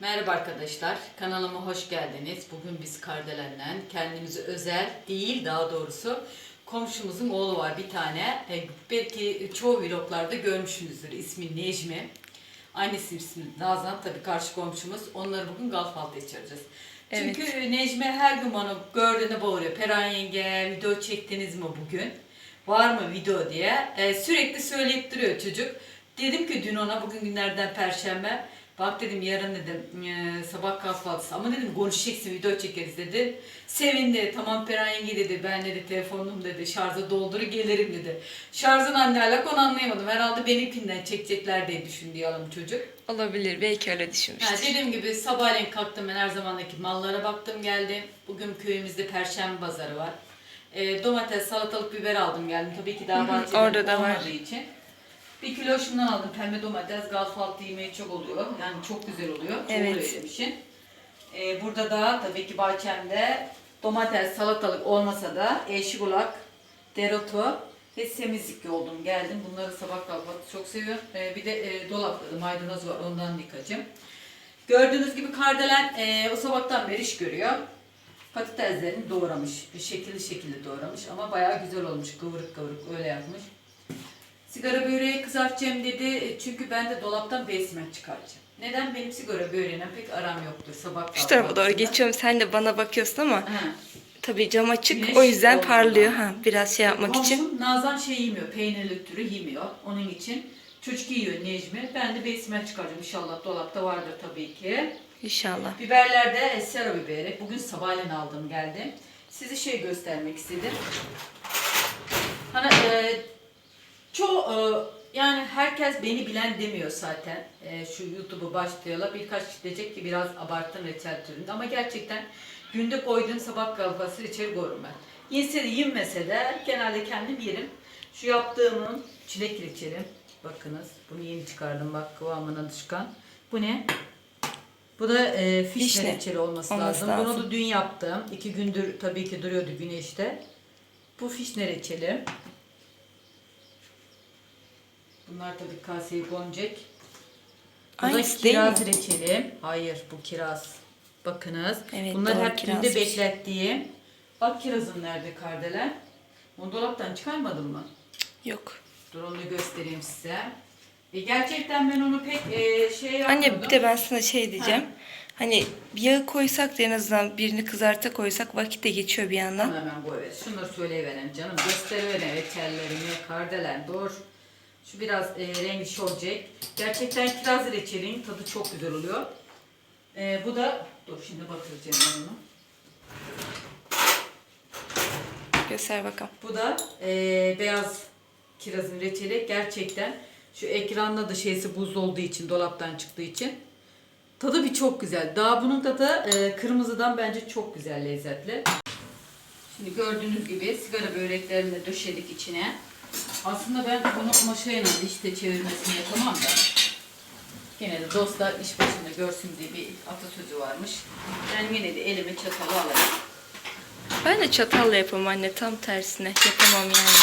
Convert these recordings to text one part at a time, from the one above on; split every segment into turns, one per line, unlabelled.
Merhaba arkadaşlar, kanalıma hoş geldiniz. Bugün biz Kardelen'den kendimizi özel değil daha doğrusu komşumuzun oğlu var bir tane. E, belki çoğu vloglarda görmüşsünüzdür ismi Necmi. Annesi ismi Nazan tabii karşı komşumuz. Onları bugün Galfalt'a içireceğiz.
Evet.
Çünkü Necmi her gün bana gördüğünde bağırıyor. Perihan yenge video çektiniz mi bugün? Var mı video diye. E, sürekli söyleyip duruyor çocuk. Dedim ki dün ona bugün günlerden perşembe. Bak dedim yarın dedim e, sabah kahvaltısı ama dedim konuşacaksın video çekeriz dedi. Sevindi tamam Perihan yenge dedi ben dedi telefonum dedi şarja doldur gelirim dedi. Şarjın anne alak onu anlayamadım. Herhalde benimkinden çekecekler diye düşündü yalım çocuk.
Olabilir. Belki öyle düşünmüştür.
dediğim gibi sabahleyin kalktım ben her zamandaki mallara baktım geldim. Bugün köyümüzde perşembe pazarı var. E, domates, salatalık, biber aldım geldim. Tabii ki daha bahçede
orada da var.
olmadığı için. Bir kilo şundan aldım pembe domates. Galfaltı yemeği çok oluyor. Yani çok güzel oluyor. Çok
Evet.
oluyor demişim. E, burada da tabii ki bahçemde domates, salatalık olmasa da eşgulak, dereotu ve semizlik yoldum geldim. Bunları sabah kahvaltı çok seviyorum. E, bir de e, dolapta da maydanoz var ondan yıkacağım. Gördüğünüz gibi Kardelen e, o sabahtan beri iş görüyor. Patateslerini doğramış. Şekilli şekilli doğramış ama bayağı güzel olmuş. Kıvırık kıvırık öyle yapmış. Sigara böreği kızartacağım dedi. E, Çünkü ben de dolaptan besmek çıkaracağım. Neden? Benim sigara böreğine pek aram yoktur sabah
Şu tarafa doğru
kahvaltısında.
geçiyorum. Sen de bana bakıyorsun ama
Ha.
tabii cam açık.
Güneş
o yüzden parlıyor. Ha, biraz şey yapmak için.
Komşum Nazan şey yemiyor, peynirli türü yemiyor. Onun için çocuk yiyor Necmi. Ben de besime çıkaracağım inşallah. Dolapta vardır tabii ki.
İnşallah.
Biberler de sera biberi. Bugün sabahleyin aldım geldim. Size şey göstermek istedim. Hani e, çoğu e, yani herkes beni bilen demiyor zaten. E, şu YouTube'u başlayalı birkaç kişi diyecek ki biraz abarttın reçel türünde ama gerçekten günde koyduğum sabah kahvaltısı reçel koyuyorum ben. Yense de yenmese de genelde kendim yerim. Şu yaptığımın çilek reçeli. Bakınız bunu yeni çıkardım bak kıvamına çıkan. Bu ne? Bu da e, fişne,
Fişne
reçeli olması,
olması
lazım. Bunu
lazım.
da dün yaptım. İki gündür tabii ki duruyordu güneşte. Bu fişne reçeli. Bunlar tabii kaseye konacak. Bu da
Aynısı değil
kiraz
mi?
reçeli. Hayır bu kiraz. Bakınız.
Evet,
Bunlar
doğru,
hep günde
kirazmış.
beklettiğim. Bak kirazın nerede kardelen? Onu dolaptan çıkarmadın mı?
Yok.
Dur onu göstereyim size. E, gerçekten ben onu pek e, şey yapmadım.
Anne bir de ben sana şey diyeceğim. Hani yağı koysak da en azından birini kızarta koysak vakit de geçiyor bir yandan.
Hemen koy ver. Şunları söyleyiverem canım. Gösteriverem reçellerimi, kardelen, dur. Şu biraz e, rengi olacak. Gerçekten kiraz reçelinin tadı çok güzel oluyor. E, bu da, dur şimdi batıracağım ben onu.
Göster bakalım.
Bu da e, beyaz kirazın reçeli. Gerçekten şu ekranda da şeysi buz olduğu için, dolaptan çıktığı için. Tadı bir çok güzel. Daha bunun tadı e, kırmızıdan bence çok güzel lezzetli. Şimdi gördüğünüz gibi sigara böreklerini de döşedik içine. Aslında ben bunu maşayla işte çevirmesini yapamam da. Gene de dostlar iş başında görsün diye bir atasözü varmış. Ben yine de elime çatalı alayım.
Ben de çatalla yapamam anne. Tam tersine. Yapamam yani.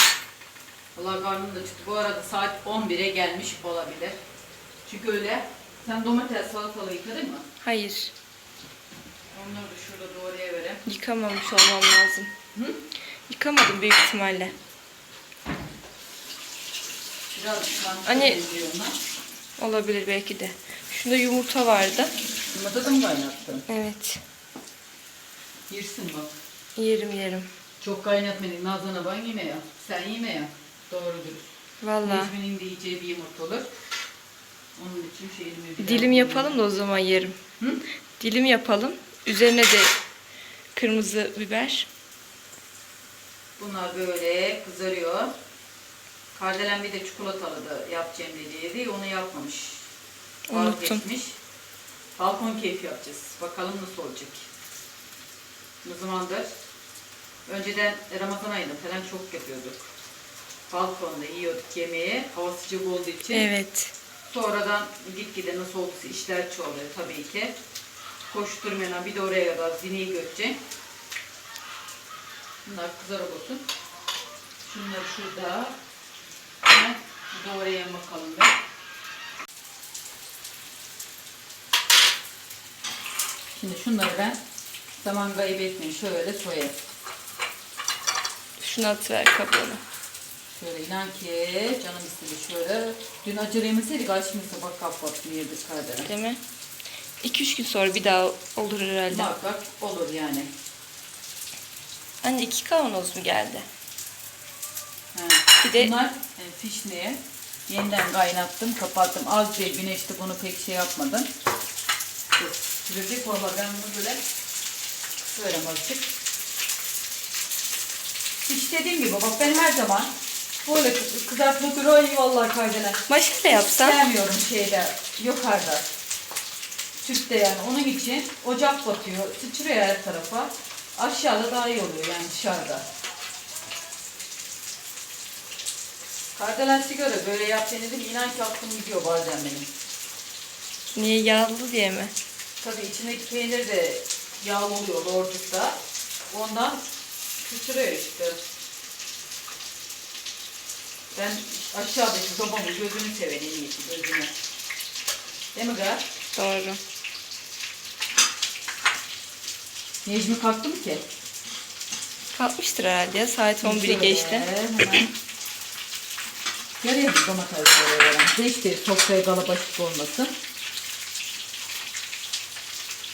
Valla karnım da çıktı. Bu arada saat 11'e gelmiş olabilir. Çünkü öyle. Sen domates salatalığı yıkadın mı?
Hayır.
Onları da şurada doğraya vereyim.
Yıkamamış olmam lazım.
Hı?
Yıkamadım büyük ihtimalle.
Biraz
Anne-
benziyor ona.
Olabilir belki de. Şunda yumurta vardı.
Yumurta da mı kaynattın?
Evet.
Yersin bak.
Yerim yerim.
Çok kaynatmadık. Nazan'a ben yeme ya. Sen yeme ya. Doğru dürüst.
Vallahi.
Necmi'nin de yiyeceği bir yumurta olur. Onun için şeyimi bir
Dilim yapalım da o zaman yerim.
Hı?
Dilim yapalım. Üzerine de kırmızı biber.
Bunlar böyle kızarıyor. Kardelen bir de çikolatalı da yapacağım dediydi. Onu yapmamış.
Unuttum.
Vazgeçmiş. Balkon keyfi yapacağız. Bakalım nasıl olacak. Ne zamandır? Önceden Ramazan ayında falan çok yapıyorduk. Balkonda yiyorduk yemeği. Hava sıcak olduğu için.
Evet.
Sonradan gitgide nasıl olduysa işler çoğalıyor tabii ki. Koşturmayan bir de oraya kadar zineyi götecek. Bunlar kızarak olsun. Şunları şurada. Doğraya bakalım ben. Şimdi şunları ben zaman kaybetmeyin şöyle soyayım.
Şunu atıver kabuğunu.
Şöyle inan ki canım istedi şöyle. Dün acı yemeseydik şimdi sabah kahvaltısını yedik kardelen.
Değil mi? 2-3 gün sonra bir daha olur herhalde.
Muhakkak olur yani.
Anne iki kavanoz mu geldi?
Ha.
Bir de-
Bunlar e, fişneye yeniden kaynattım, kapattım. Az bir güneşte bunu pek şey yapmadım. Sürecek ben bunu böyle şöyle azıcık. Hiç dediğim gibi bak ben her zaman böyle kız- kızartma türü vallahi kardelen.
Maşale yapsam.
Sevmiyorum şeyde yukarıda. Tüpte yani onun için ocak batıyor, sıçrıyor her tarafa. Aşağıda daha iyi oluyor yani dışarıda. Kardelen sigara böyle yap denedim inan ki aklım gidiyor bazen benim.
Niye yağlı diye mi?
Tabii içindeki peynir de yağlı oluyor lordlukta. Ondan sıçrıyor işte. Ben aşağıdaki babamın gözünü seven en iyisi gözünü. Değil mi Gar?
Doğru.
Necmi kalktı mı ki?
Kalkmıştır herhalde ya. Saat 11'i
Şöyle
geçti.
Hemen. Yarıya bir domates koyuyorum. Beşte sofraya galabaşık olmasın.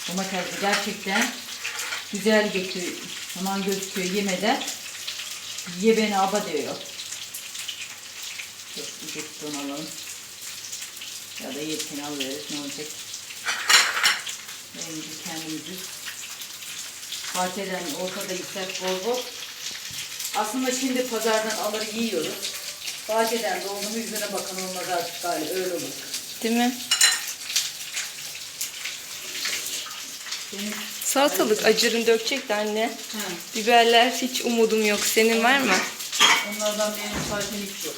Domates gerçekten güzel getiriyor. Hemen gözüküyor yemeden. Ye beni aba diyor. De onu alalım. Ya da yetkin alıyoruz ne olacak. Önce kendimizi bahçeden ortada yüksek bol bol. Aslında şimdi pazardan alır yiyoruz. Bahçeden dolduğunu yüzüne bakan olmaz artık galiba öyle olur.
Değil mi?
Senin,
Salatalık acırın dökecek de anne.
ha,
Biberler hiç umudum yok. Senin var mı?
onlardan benim zaten hiç yok.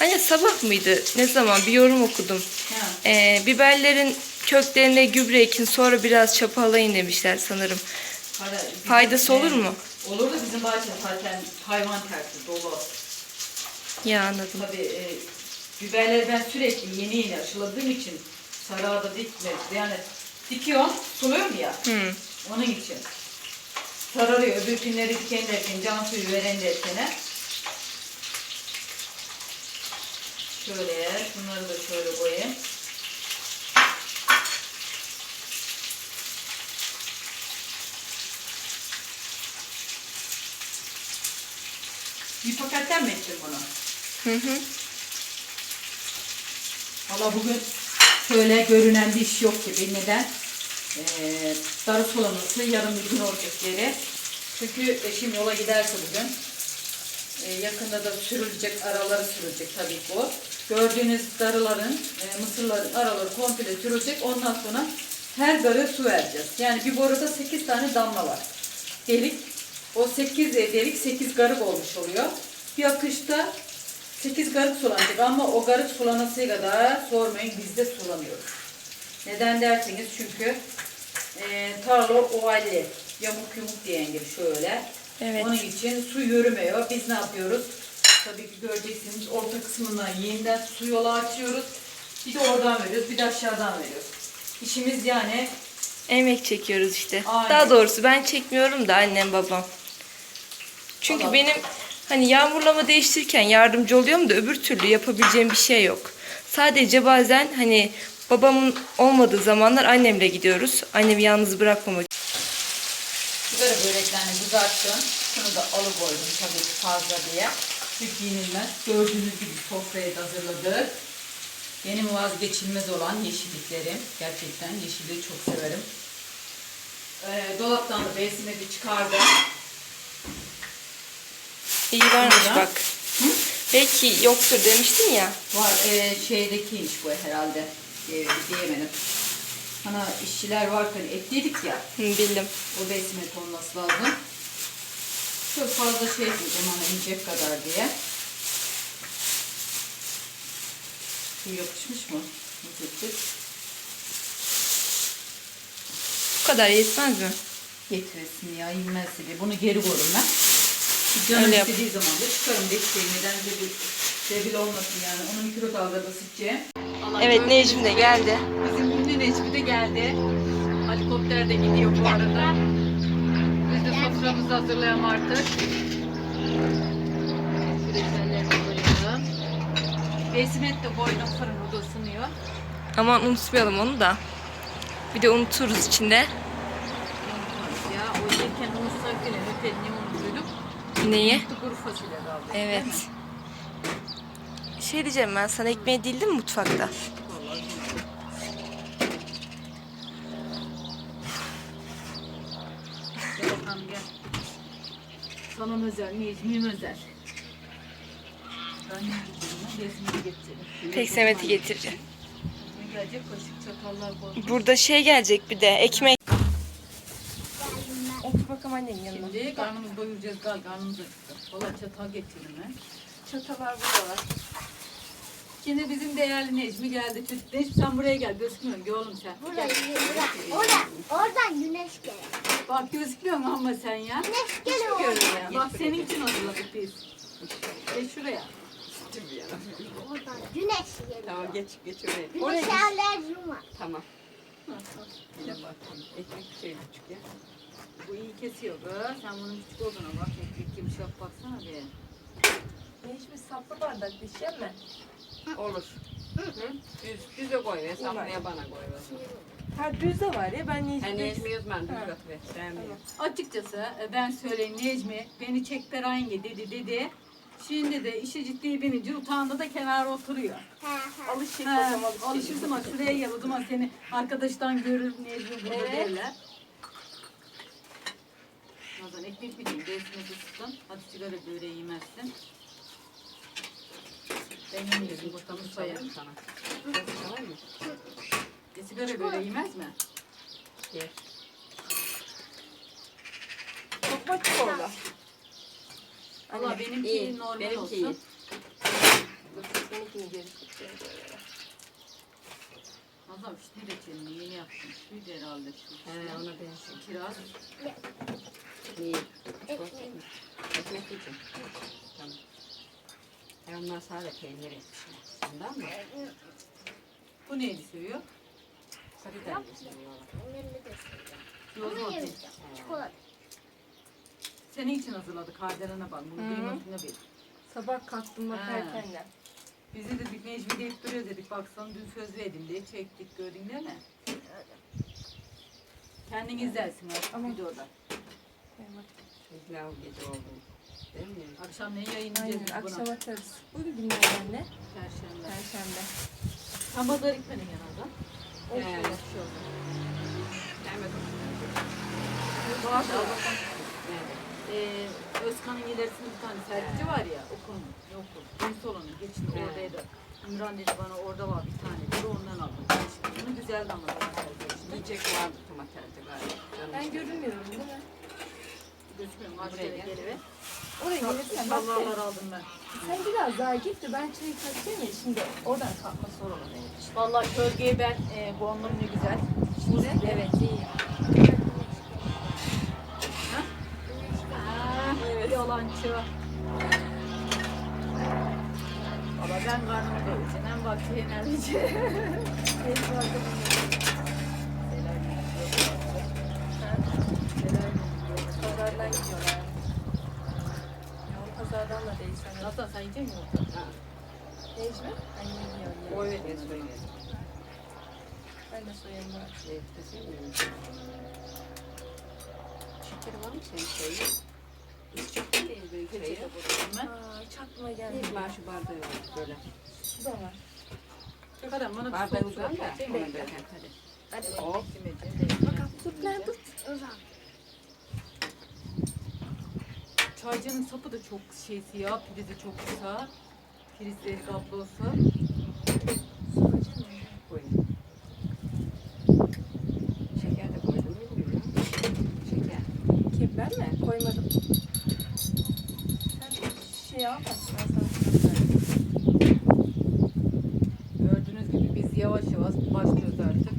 Anne sabah mıydı? Ne zaman? Bir yorum okudum.
Ha,
Ee, biberlerin köklerine gübre ekin sonra biraz çapalayın demişler sanırım.
Para- bizim-
Faydası olur mu?
Olur da bizim bahçe zaten hayvan tersi dolu.
Ya anladım.
Tabii e, biberleri ben sürekli yeni yeni aşıladığım için sarığa da dikmedim. Yani dikiyorum, suluyorum ya.
Hı.
Onun için. Sararıyor. Öbür günleri diken derken, can suyu veren derkene. Şöyle, bunları da şöyle koyayım. Bir paketten mi ettin bunu?
Hı hı.
Valla bugün şöyle görünen bir iş yok gibi. Neden? Ee, darı sulaması yarın bir gün olacak yeri. Çünkü eşim yola giderse bugün e, yakında da sürülecek, araları sürülecek tabii ki o. Gördüğünüz darıların, e, mısırların araları komple sürülecek. Ondan sonra her darı su vereceğiz. Yani bir boruda 8 tane damla var. Delik. O 8 delik 8 garık olmuş oluyor. Bir akışta 8 garık sulanacak ama o garık sulanası kadar sormayın biz de sulamıyoruz. Neden derseniz çünkü e, tarla ovalli, yamuk yumuk diyen gibi şöyle.
Evet.
Onun için su yürümüyor. Biz ne yapıyoruz? Tabii ki göreceksiniz orta kısmından yeniden su yolu açıyoruz. Bir de oradan veriyoruz, bir de aşağıdan veriyoruz. İşimiz yani
Emek çekiyoruz işte.
Aynen.
Daha doğrusu ben çekmiyorum da annem babam. Çünkü
Allah.
benim hani yağmurlama değiştirirken yardımcı oluyorum da öbür türlü yapabileceğim bir şey yok. Sadece bazen hani babamın olmadığı zamanlar annemle gidiyoruz. Annemi yalnız bırakmamak
sigara böreklerini kızarttım. Şunu da alıkoydum tabii ki fazla diye. Çünkü yenilmez. Gördüğünüz gibi sofrayı da hazırladık. Benim vazgeçilmez olan yeşilliklerim. Gerçekten yeşilliği çok severim. Ee, dolaptan da besime bir çıkardım.
İyi varmış
Burada.
bak. Belki yoktur demiştin ya.
Var e, şeydekiymiş bu herhalde. E, diyemedim. Hani işçiler varken etliydik ya.
Hı, bildim.
O besmet olması lazım. Çok fazla şey diyeceğim hani inecek kadar diye. Bu yapışmış mı? Edeceğiz?
Bu kadar yetmez mi?
Getiresin ya inmezse diye. Bunu geri koyarım ben. Canım
Öyle yap.
istediği zaman da çıkarım. Bekleyin neden zebil, zebil olmasın yani. Onu mikrodalgada sıkacağım.
Evet Necim de geldi.
Bizim Necmi de geldi. Helikopter de gidiyor bu arada. Biz de soframızı hazırlayalım artık. Şureselleri koyalım. Besmet de boynun fırında ısınıyor.
Aman unutmayalım onu da. Bir de unuturuz içinde.
Unutmaz ya. O yerken unutsak bile ötelini unutuyduk.
Neyi?
Kuru fasulye kaldı.
Evet. Şey diyeceğim ben sana ekmeği değildim mi mutfakta?
Gel bakalım gel. Sana özel, Necmi'ye özel. Ben.
Tek semeti getireceğim.
Ne gelecek? Kaşık, çatallar koydum.
Burada şey gelecek bir de ekmek. Bakalım annenin yanına.
Şimdi karnımızı doyuracağız. Gal, karnımız acıktı. Valla çatal getirdim ben.
Çatalar burada var.
Şimdi bizim değerli Necmi geldi. Çocuk Necmi sen buraya gel. Gözükmüyorsun. Gel oğlum sen.
Buraya,
Gel.
buraya. Oradan, oradan güneş geliyor.
Bak gözükmüyorsun ama sen ya.
Güneş geliyor
Görüyor
oradan.
ya. Bak senin için hazırladık biz. Geç şuraya.
Oradan güneş geliyor.
Tamam geç geç oraya.
Güneşe alerjim var.
Tamam. Bir de bakayım. Ekmek şey küçük ya.
Bu iyi kesiyor be. Sen bunun küçük olduğuna bak. Ekmek yumuşak baksana bir.
Hiçbir saplı bardak düşer mi?
Olur. Düz, düze koy ve sapmaya bana koy. ve.
Ha düz de var ya ben niye
Ha Necmi Özmen düz at ve. Sevmiyor.
Açıkçası e, ben söyleyeyim Necmi beni çek Berayenge dedi dedi. Şimdi de işe ciddi binince utandı da kenara oturuyor.
Alışık
Ha,
babam alışık.
alışır zaman şuraya gel o zaman seni arkadaştan görür Necmi burada
Evet.
derler. Nazan ekmek bileyim resmi tutsun. Hadi sigara böreği yemezsin. Ben yemiyorum bakalım sayarım.
Sayarım sana. Çalar mı?
E, sigara böreği yemez mi?
Yer.
Çok açık orada.
Allah benimki
İyi.
normal
Benimki
olsun.
iyi.
Benimkini geri böyle.
Nazan işte reçelini yeni yaptım. Şuydu herhalde şu.
He ona benziyor.
Kiraz.
İyi. Mı? Ekmek için. Tamam. Ya onlar sadece peynir etmişler. Ondan mı?
Bu neydi seviyor?
Sarıdan seviyorlar.
Ömer'i de seviyorum. Çikolata.
Senin için hazırladık Hardelen'e bak. Bunu kıymetine bil.
Sabah kalktım bakarken de.
Bizi de bir Necmi deyip duruyor dedik. Bak sana dün söz verdim diye çektik gördün değil mi? Kendin izlersin artık
Ama-
videoda.
Pilav gece oldu. Değil mi?
Akşam ne yayınlayacağız
Aynen
biz
akşam atarız. Bugün günlerden ne?
Perşembe.
Perşembe.
Sen pazar gitmedin yanında.
He.
Evet. Şey oldu.
Gelmedi.
Var da,
Nerede?
Ee, Özkan'ın ilerisinde bir tane servici var ya okulun. Okul. salonu geçti
He.
oradaydı. Ümran dedi bana orada var bir tane dedi ondan aldım. Bunu ben servici.
Yiyecek vardı domatesde galiba.
Ben görünmüyorum değil mi?
Gözükmüyorum.
Buraya gel.
geliver.
Oraya gelirsen bak.
Şalvarlar aldım ben.
Sen biraz daha git de ben çayı katacağım ya şimdi oradan kalkma sorunu benim için.
Vallahi kölgeyi ben e, buğanlarım ne güzel.
Şimdi evet iyi.
Ha? Evet. Yalancı. Valla ben karnımı doyuracağım. Hem vakti enerjici. Benim vardı
Pazardan gidiyorlar. Ya o pazardan da sanırım.
Hasan sen yiyecek misin
Necmi? Annem yiyor ya.
Koy ve söyle.
Ben de soyayım var.
Zeytte sevmiyorum. Şekeri var mı senin şeyin?
Çakma geldi.
şu bardağı böyle.
Su da
bana
Bardağı uzan da
sapı da çok şey siyah, prizi çok kısa. Prizleri kablosu.
Koyun. Şeker de koydum bilmiyorum. Şeker.
Kim ben mi? Koymadım. Şey da.
Gördüğünüz gibi biz yavaş yavaş başlıyoruz artık.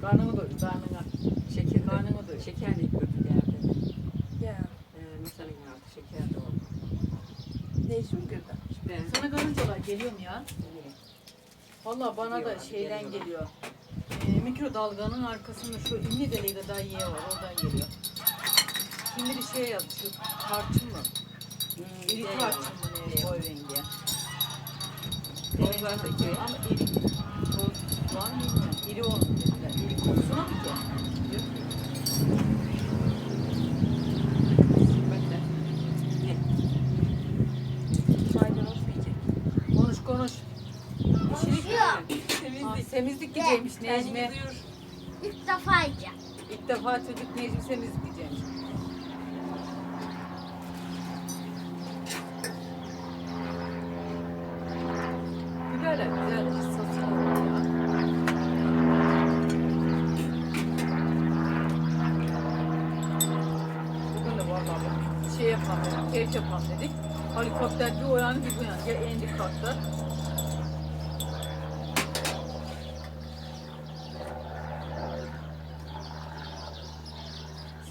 Karnımı doyur, karnına.
Şeker
Karnımı doyur.
Şeker de kötü geldi.
Ya.
Ee, masanın altı şeker de oldu.
Necmi girdi.
İşte
Sana karıncalar geliyor mu ya?
iyi.
Valla bana da
Diyorlar,
şeyden
geliyorlar.
geliyor. Ee, mikrodalganın arkasında şu ünlü deliği kadar ye var. Oradan geliyor. Şimdi bir şey yaptı. Şu tarçın mı?
Hmm,
İri
şey var.
mı? Koy rengi.
Toz varsa ki.
Ama iri. Toz var mı. İri onun dediler. İri kokusuna mı ki? Konuş konuş.
Konuşuyor.
Temizlik.
temizlik gidecekmiş Necmi.
İlk defa yiyeceğim.
İlk defa çocuk Necmi temizlik gidecekmiş. Güzel güzel. Satın ya. Bugün de vallahi bak, şey yapalım dedik, keyif yapalım dedik. Helikopter bir o yana bir bu yana. Ya indik kalktı.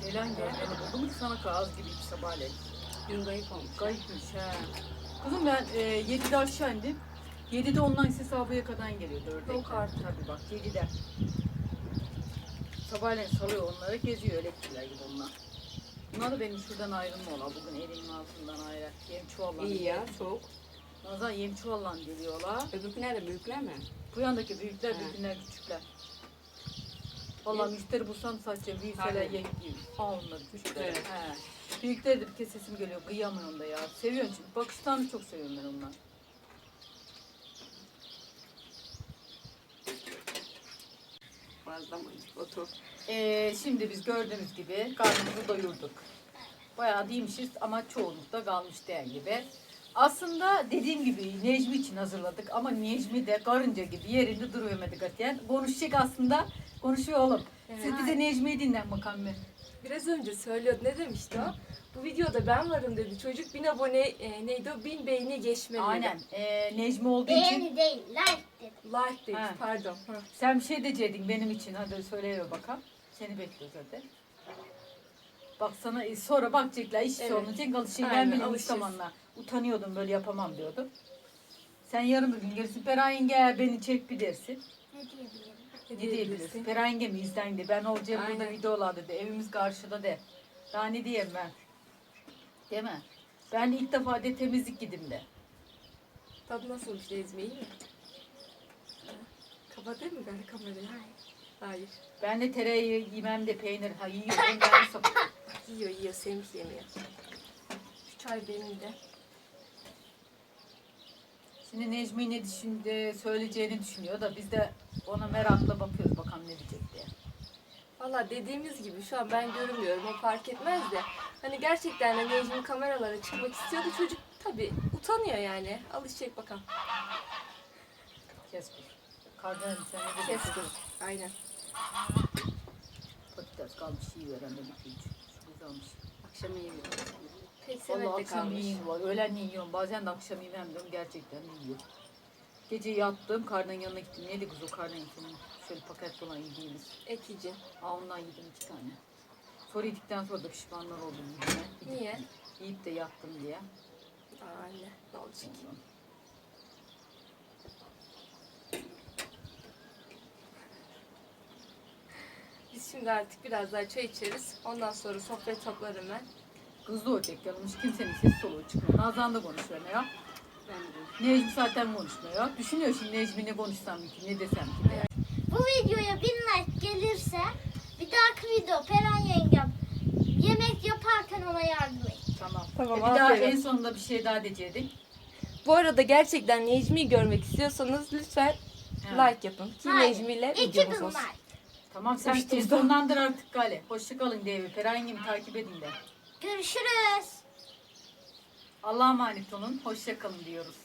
Seylan geldi. Oldu mu ki sana kağız gibi hiç sabahleyin?
Dün kayıp olmuş.
Kayıpmış he. Kızım ben e, 7'de aşağı indim. 7'de online ses abiye kadar geliyor 4'e.
Yok artık.
Tabii bak 7'de. Sabahleyin salıyor onları geziyor elektrikler gibi onlar. Bunlar da benim şuradan ayrılma ola bugün elimin altından ayrı. Yem çuvallan.
İyi ya soğuk.
Nazan yem çuvallan geliyorlar.
Öbürküler de büyükler mi?
Bu yandaki büyükler
He.
büyükler küçükler. Vallahi müşteri bulsam sadece büyükseler
Tabii.
yekliyim. Al onları küçükler.
Evet.
He. Büyükleri de bir kez sesim geliyor. Kıyamıyorum da ya. Seviyorum çünkü. Bakışlarını çok seviyorum ben onlar.
Fazla mı? Otur.
Ee, şimdi biz gördüğünüz gibi karnımızı doyurduk. Bayağı değilmişiz ama çoğunlukta kalmış değil gibi. Aslında dediğim gibi Necmi için hazırladık ama Necmi de karınca gibi yerinde duruyormadı katiyen. Konuşacak aslında. Konuşuyor oğlum. Siz bize Necmi'yi dinlen bakalım bir.
Biraz önce söylüyordu. Ne demişti o? Bu videoda ben varım dedi. Çocuk bin abone e, neydi o? Bin beğeni geçmeli. dedi.
Aynen. Ee, Necmi olduğu için
Beğeni değil, like dedim.
Like demiş
Ha.
pardon. Hı.
sen bir şey diyecektin benim için. Hadi söyle bakalım. Seni bekliyoruz hadi. Bak sana e, sonra bakacaklar iş
Evet.
olunca alışacak. Ben bile
alışırız.
zamanlar utanıyordum böyle yapamam diyordum. Sen yarın bir gün gelirsin. Pera yenge beni çek bir dersin.
Ne diyebilirim?
Ne diyebilirsin? Pera yenge mi izlen de. Ben olacağım burada
Aynen.
videolar dedi. Evimiz karşıda de. Daha ne diyeyim ben? Değil mi? Ben ilk defa de temizlik gidim de.
Tadı nasılmış Nezmi iyi mi? Kapatayım mı ben kamerayı?
Hayır.
Hayır.
Ben de tereyağı yemem de peynir. Ha yiyorum. Ben sapık.
Yiyor yiyor sevmiş yemiyor. Şu çay benim de.
Şimdi Necmi ne düşündü, söyleyeceğini düşünüyor da biz de ona merakla bakıyoruz bakalım ne diyecek diye.
Valla dediğimiz gibi şu an ben görünmüyorum o fark etmez de. Hani gerçekten de Necmi kameralara çıkmak istiyordu. Çocuk tabi utanıyor yani. Alışacak bakalım.
Kes kur. Kardelen sen
Kes kur. Aynen.
Patates kalmış iyi. Şu güzelmiş.
Akşam yemiyorum.
Pek
Valla
sevet de
akşam
kalmış.
yiyeyim var. Öğlen yiyorum. Bazen de akşam yemem diyorum. Gerçekten yiyor. Gece yattım. Kardan yanına gittim. Neydi kız o kardan senin? Şöyle paket olan yediğimiz.
Yiyeceğim.
Aa ondan yedim iki tane. Sonra yedikten sonra da pişmanlar oldum. Yine.
Niye?
Yiyip de yattım diye.
Aa, anne ne olacak? Biz şimdi artık biraz daha çay içeriz. Ondan sonra sohbet toplarım ben.
Da olacak yanılmış. Kimsenin sesi soluğu çıkmıyor. Nazan da konuşuyor ya.
Ben de.
Necmi zaten konuşmuyor. Düşünüyor şimdi Necmi ne konuşsam ki, ne desem ki diye.
Bu videoya bin like gelirse bir dahaki video Peren yengem yemek yaparken ona yardım et.
Tamam.
Tamam,
E bir daha
aferin.
en sonunda bir şey daha diyecektik.
Bu arada gerçekten Necmi'yi görmek istiyorsanız lütfen
Ha.
like yapın. Ki
Hayır,
Necmi ile
İki
videomuz
bin
olsun.
like.
Tamam sen e,
bu.
sonlandır artık Gale. Hoşçakalın Devi. Perahingimi takip edin de.
Görüşürüz.
Allah'a emanet olun. Hoşçakalın diyoruz.